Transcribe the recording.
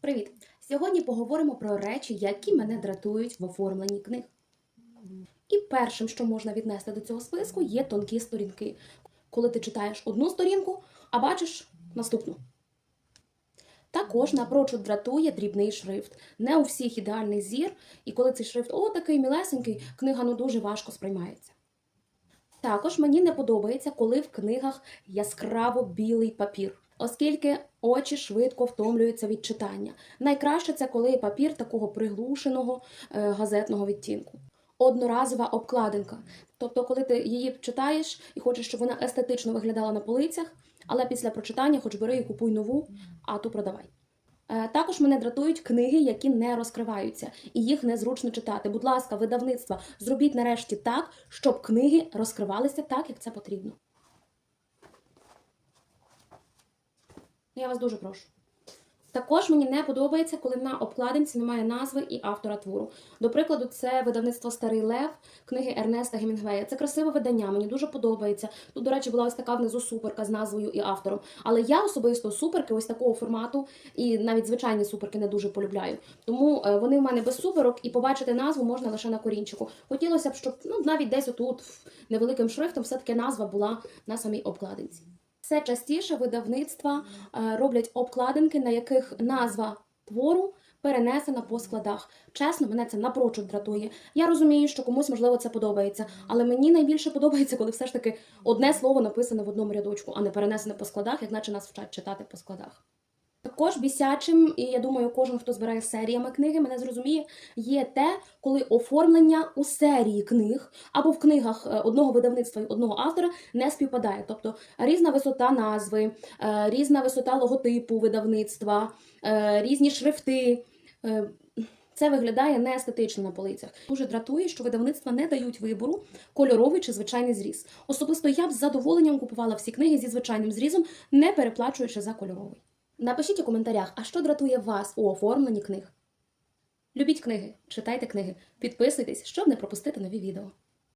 Привіт! Сьогодні поговоримо про речі, які мене дратують в оформленні книг. І першим, що можна віднести до цього списку, є тонкі сторінки. Коли ти читаєш одну сторінку, а бачиш наступну. Також напрочуд дратує дрібний шрифт. Не у всіх ідеальний зір, і коли цей шрифт о такий мілесенький, книга ну дуже важко сприймається. Також мені не подобається, коли в книгах яскраво білий папір, оскільки очі швидко втомлюються від читання. Найкраще це коли папір такого приглушеного е, газетного відтінку. Одноразова обкладинка. Тобто, коли ти її читаєш і хочеш, щоб вона естетично виглядала на полицях, але після прочитання хоч бери і купуй нову, а ту продавай. Е, Також мене дратують книги, які не розкриваються, і їх незручно читати. Будь ласка, видавництва, зробіть нарешті так, щоб книги розкривалися так, як це потрібно. Я вас дуже прошу. Також мені не подобається, коли на обкладинці немає назви і автора твору. До прикладу, це видавництво Старий Лев, книги Ернеста Гемінгвея. Це красиве видання, мені дуже подобається. Тут, до речі, була ось така внизу суперка з назвою і автором. Але я особисто суперки ось такого формату, і навіть звичайні суперки не дуже полюбляю. Тому е, вони в мене без суперок, і побачити назву можна лише на корінчику. Хотілося б, щоб ну навіть десь отут невеликим шрифтом все-таки назва була на самій обкладинці. Все частіше видавництва е, роблять обкладинки, на яких назва твору перенесена по складах. Чесно, мене це напрочуд дратує. Я розумію, що комусь можливо це подобається, але мені найбільше подобається, коли все ж таки одне слово написане в одному рядочку, а не перенесене по складах, як наче нас вчать читати по складах. Також бісячим, і я думаю, кожен, хто збирає серіями книги, мене зрозуміє, є те, коли оформлення у серії книг або в книгах е, одного видавництва і одного автора не співпадає. Тобто різна висота назви, е, різна висота логотипу видавництва, е, різні шрифти. Це виглядає неестетично на полицях. Дуже дратує, що видавництва не дають вибору кольоровий чи звичайний зріз. Особисто я б з задоволенням купувала всі книги зі звичайним зрізом, не переплачуючи за кольоровий. Напишіть у коментарях, а що дратує вас у оформленні книг. Любіть книги, читайте книги, підписуйтесь, щоб не пропустити нові відео.